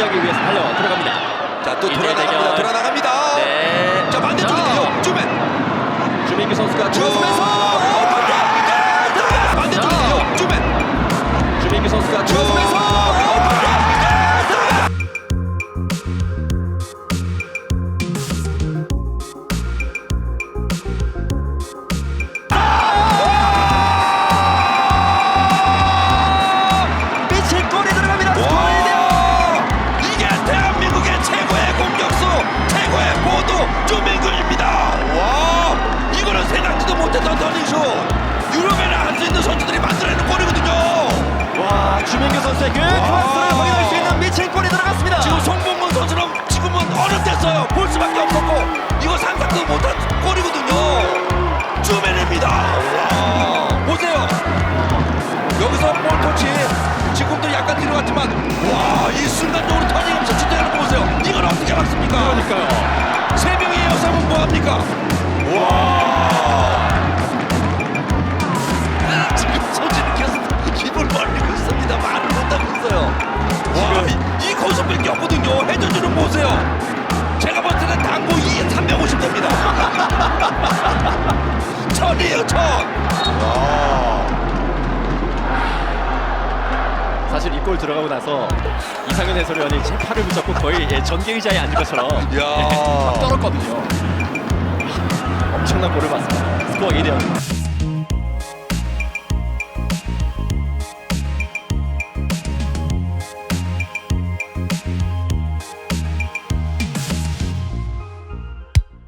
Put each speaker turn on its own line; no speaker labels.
승리하기 위해서 달려 들어갑니다.
자, 또 돌아나갑니다. 돌아나갑니다.
네.
자, 반대쪽인데요. 주맨.
주민규 선수가
주.
들어서면서
반대쪽인데요. 주맨.
주민규 선수가
주.
들어서면서 주민규 선수의 그 크로스를 확인할 수 있는 미친 골이 들어갔습니다.
지금 송봉근 선수는 지금은 어렵댔어요. 볼 수밖에 없었고 이거 상상도 못한 골이거든요. 주맨입니다. 와! 보세요. 여기서 볼 터치 지금도 약간 뒤로 갔지만 와 이 순간적으로 터닝하면서 거 보세요. 이걸 어떻게 막습니까?
그러니까요.
세 명의 여성은 뭐합니까?
골 들어가고 나서 이상현 해설위원이 제 팔을 붙잡고 거의 예, 전개 의자에 앉은 것처럼
야.
막 떨었거든요. 엄청난 골을 봤습니다. 스코어 2대0.